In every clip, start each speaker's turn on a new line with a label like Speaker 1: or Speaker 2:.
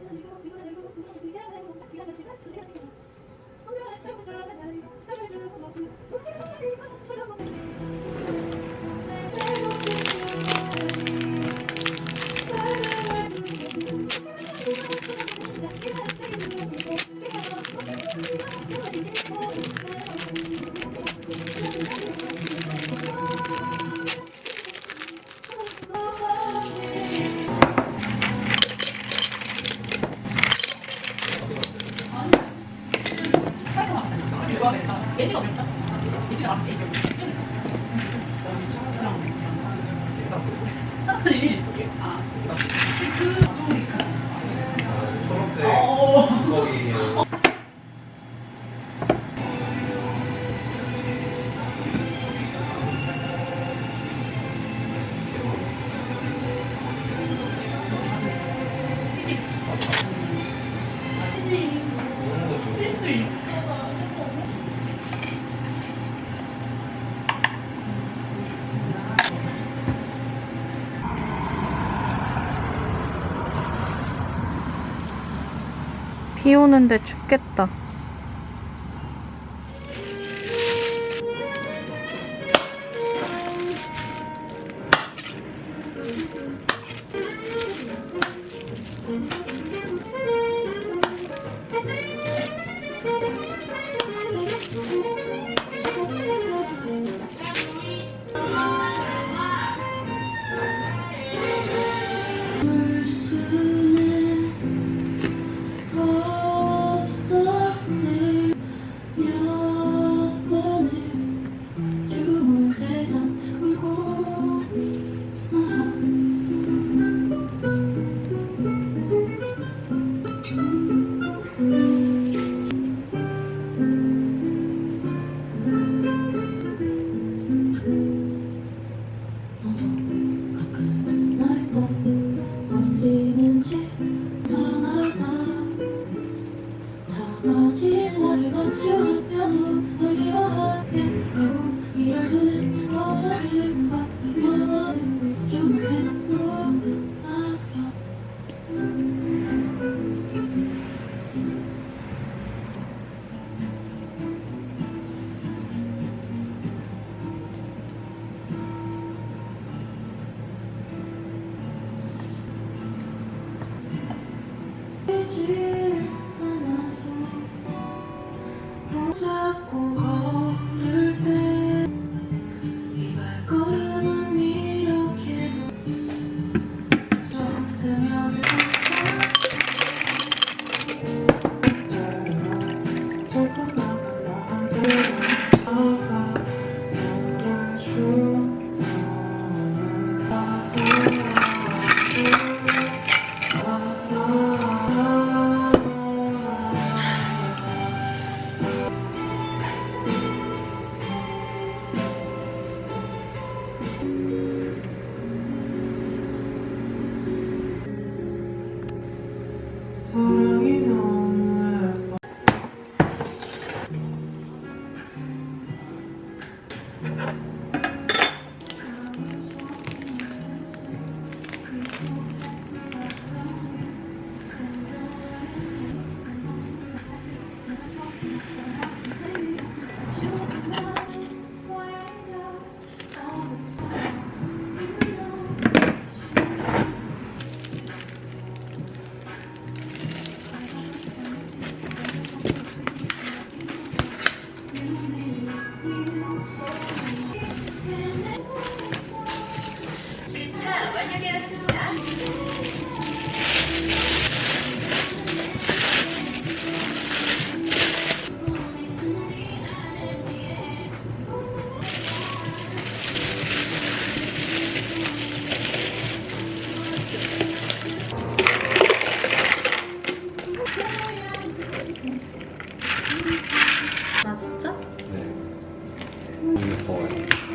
Speaker 1: Thank
Speaker 2: you. 오는데 춥겠다.
Speaker 3: 哪
Speaker 2: 里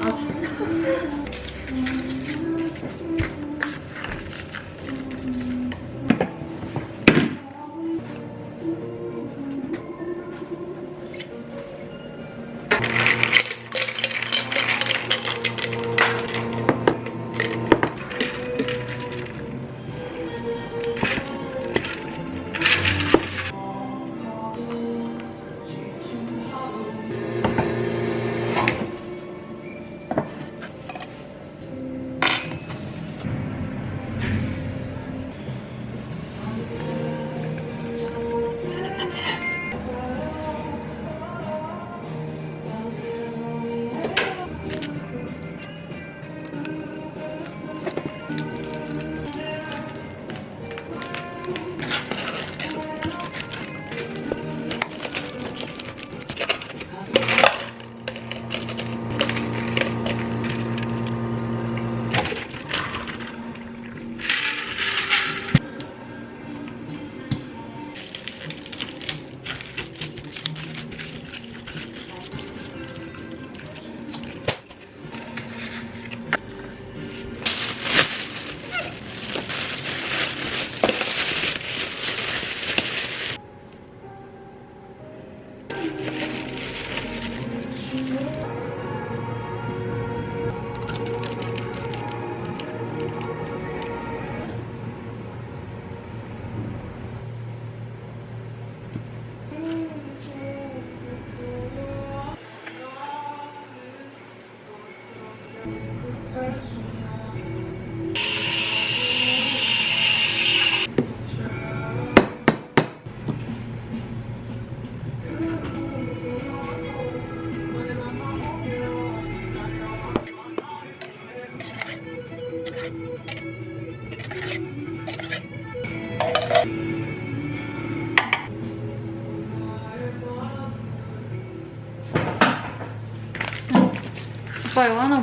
Speaker 2: 아, 진짜?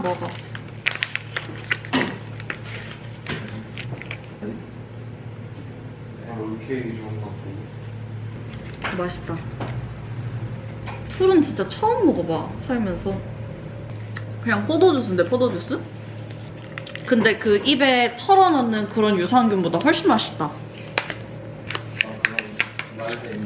Speaker 2: 하나 먹어.
Speaker 1: 아, 롤케이크 좋은 것 같은데.
Speaker 2: 맛있다. 술은 진짜 처음 먹어봐, 살면서. 그냥 포도주스인데, 포도주스? 근데 그 입에 털어넣는 그런 유산균보다 훨씬 맛있다.
Speaker 1: 아, 그럼 말대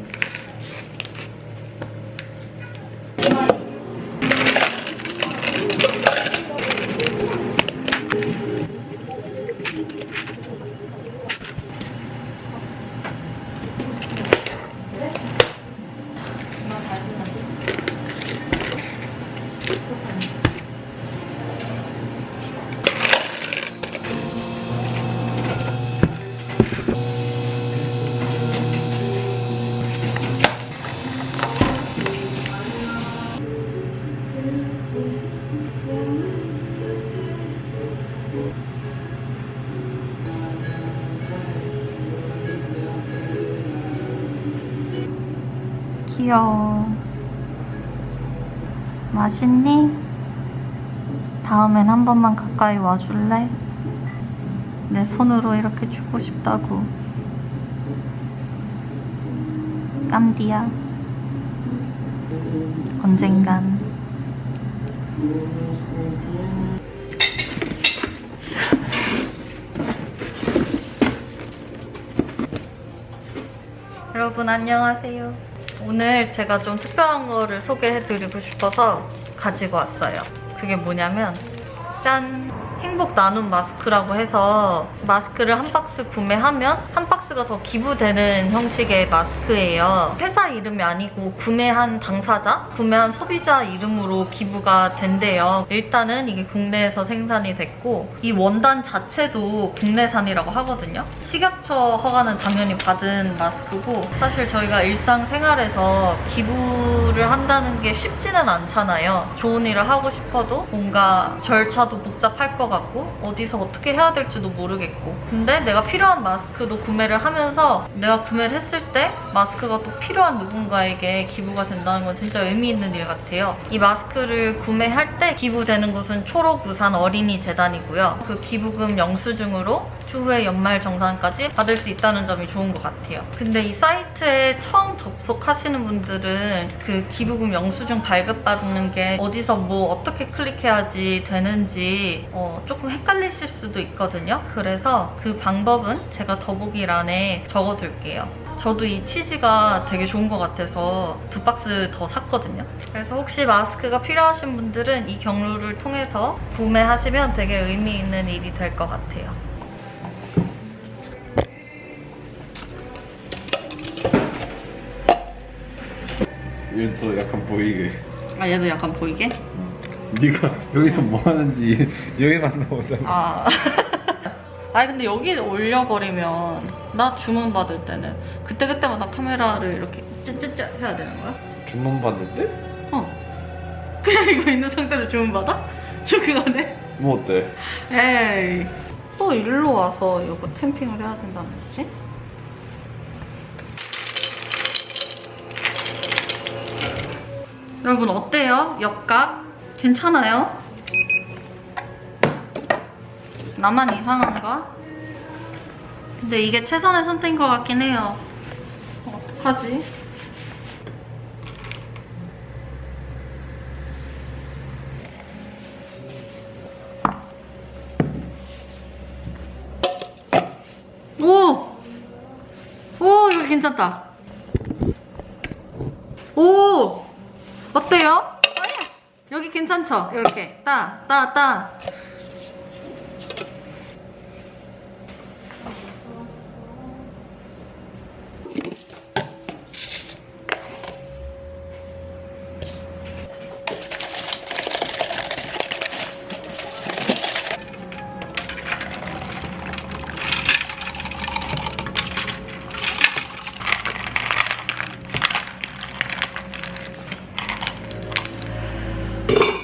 Speaker 2: 귀여워. 맛있니? 다음엔 한 번만 가까이 와줄래? 내 손으로 이렇게 주고 싶다고. 깜디야. 언젠간. 여러분 안녕하세요. 오늘 제가 좀 특별한 거를 소개해드리고 싶어서 가지고 왔어요. 그게 뭐냐면 짠! 행복 나눔 마스크라고 해서 마스크를 한 박스 구매하면 한 박스가 더 기부되는 형식의 마스크예요. 회사 이름이 아니고 구매한 당사자, 구매한 소비자 이름으로 기부가 된대요. 일단은 이게 국내에서 생산이 됐고 이 원단 자체도 국내산이라고 하거든요. 식약처 허가는 당연히 받은 마스크고 사실 저희가 일상생활에서 기부를 한다는 게 쉽지는 않잖아요. 좋은 일을 하고 싶어도 뭔가 절차도 복잡할 것 같고 어디서 어떻게 해야 될지도 모르겠고 근데 내가 필요한 마스크도 구매를 하면서 내가 구매를 했을 때 마스크가 또 필요한 누군가에게 기부가 된다는 건 진짜 의미 있는 일 같아요. 이 마스크를 구매할 때 기부되는 곳은 초록우산 어린이 재단이고요. 그 기부금 영수증으로 추후에 연말 정산까지 받을 수 있다는 점이 좋은 것 같아요. 근데 이 사이트에 처음 접속하시는 분들은 그 기부금 영수증 발급받는 게 어디서 뭐 어떻게 클릭해야지 되는지 어, 조금 헷갈리실 수도 있거든요. 그래서 그 방법은 제가 더보기란에 적어둘게요. 저도 이 치즈가 되게 좋은 것 같아서 두 박스 더 샀거든요. 그래서 혹시 마스크가 필요하신 분들은 이 경로를 통해서 구매하시면 되게 의미 있는 일이 될 것 같아요.
Speaker 1: 이것도 약간 보이게.
Speaker 2: 아 얘도 약간 보이게?
Speaker 1: 네가 여기서 뭐 하는지 여기만 나오잖아.
Speaker 2: 아. 아니 근데 여기 올려버리면 나 주문 받을 때는 그때 그때마다 카메라를 이렇게 쯧쯧쯧 해야 되는 거야?
Speaker 1: 주문 받을 때?
Speaker 2: 어. 그냥 이거 있는 상태로 주문 받아? 중간에?
Speaker 1: 뭐 어때?
Speaker 2: 에이. 또 일로 와서 이거 템핑을 해야 된다는 거지? 여러분 어때요? 옆각? 괜찮아요? 나만 이상한가? 근데 이게 최선의 선택인 것 같긴 해요. 어, 어떡하지? 오! 오, 이거 괜찮다. 오! 어때요? 여기 괜찮죠? 이렇게. 따, 따, 따. Yeah.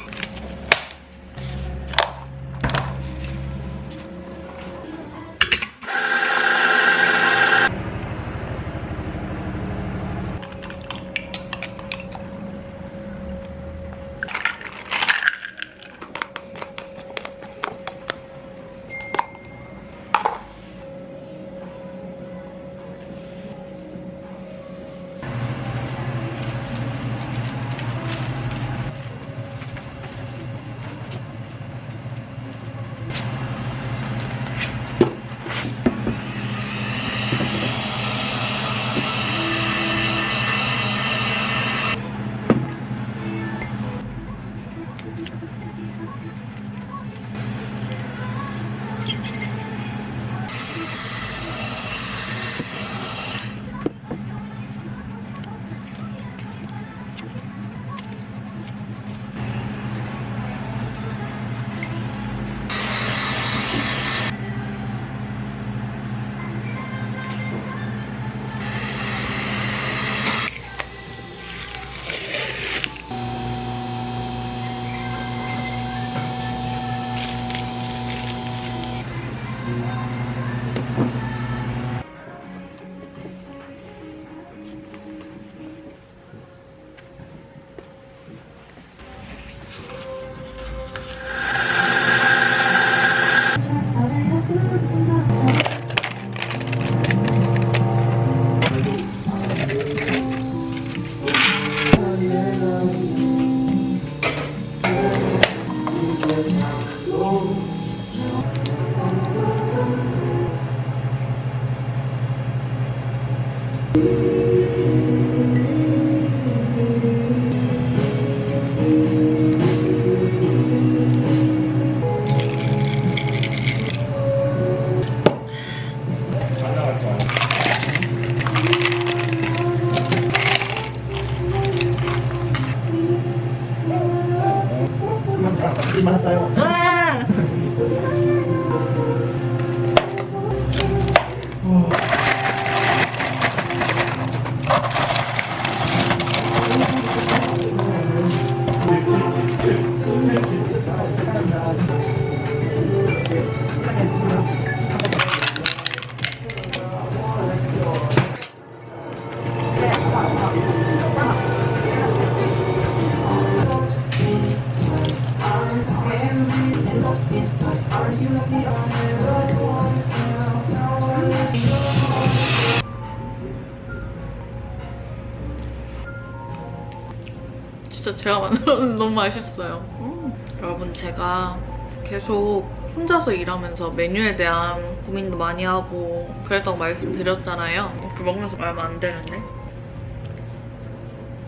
Speaker 2: 맛있어요. 음. 여러분 제가 계속 혼자서 일하면서 메뉴에 대한 고민도 많이 하고 그랬다고 말씀드렸잖아요. 이렇게 먹면서 말하면 안 되는데.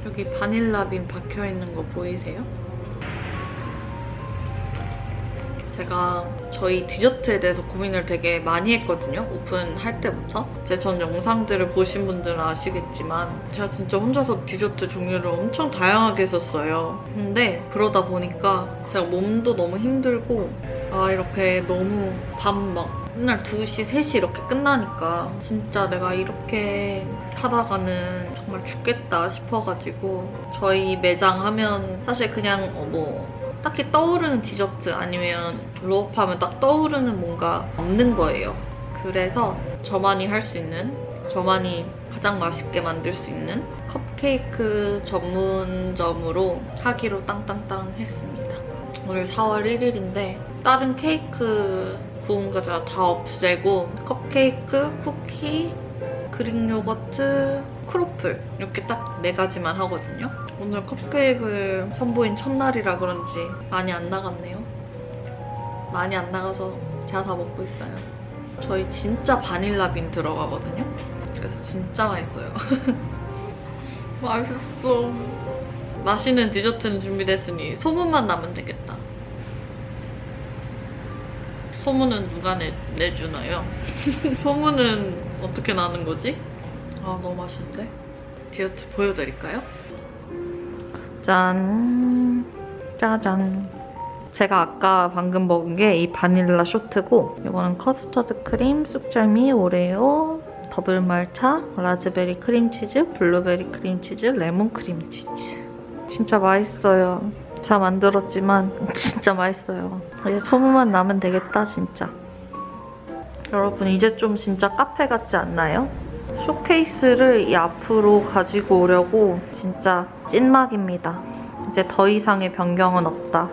Speaker 2: 여기 바닐라빈 박혀있는 거 보이세요? 제가 저희 디저트에 대해서 고민을 되게 많이 했거든요. 오픈할 때부터. 제 전 영상들을 보신 분들은 아시겠지만 제가 진짜 혼자서 디저트 종류를 엄청 다양하게 했었어요. 근데 그러다 보니까 제가 몸도 너무 힘들고 아 이렇게 너무 밥막 맨날 2시, 3시 이렇게 끝나니까 진짜 내가 이렇게 하다가는 정말 죽겠다 싶어가지고 저희 매장 하면 사실 그냥 어, 뭐 딱히 떠오르는 디저트 아니면 로업하면 딱 떠오르는 뭔가 없는 거예요. 그래서 저만이 할 수 있는, 저만이 가장 맛있게 만들 수 있는 컵케이크 전문점으로 하기로 땅땅땅 했습니다. 오늘 4월 1일인데 다른 케이크 구운 과자 다 없애고 컵케이크, 쿠키, 그릭 요거트, 크로플 이렇게 딱 네 가지만 하거든요. 오늘 컵케이크를 선보인 첫날이라 그런지 많이 안 나갔네요. 많이 안 나가서 제가 다 먹고 있어요. 저희 진짜 바닐라 빈 들어가거든요. 그래서 진짜 맛있어요. 맛있어. 맛있는 디저트는 준비됐으니 소문만 나면 되겠다. 소문은 누가 내, 내주나요? 소문은 어떻게 나는 거지? 아 너무 맛있는데? 디저트 보여드릴까요? 짠 짜잔 제가 아까 방금 먹은 게 이 바닐라 쇼트고 이거는 커스터드 크림, 쑥절미, 오레오, 더블 말차, 라즈베리 크림치즈, 블루베리 크림치즈, 레몬 크림치즈 진짜 맛있어요 잘 만들었지만 진짜 맛있어요 이제 소문만 나면 되겠다 진짜 여러분 이제 좀 진짜 카페 같지 않나요? 쇼케이스를 이 앞으로 가지고 오려고 진짜 찐막입니다. 이제 더 이상의 변경은 없다.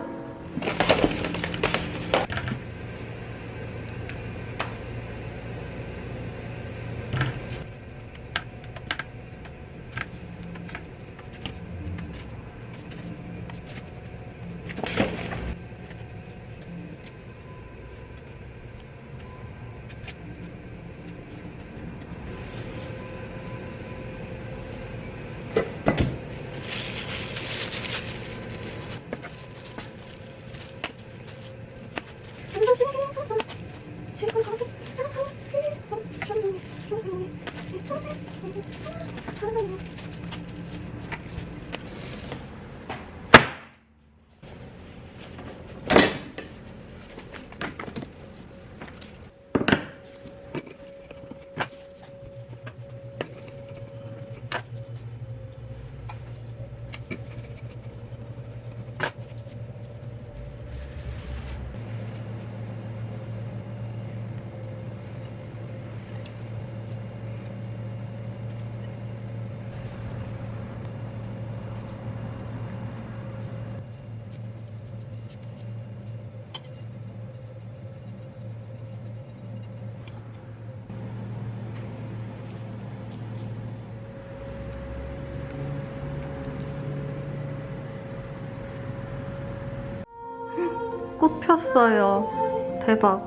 Speaker 2: 폈어요. 대박.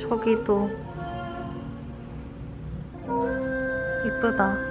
Speaker 2: 저기도 이쁘다.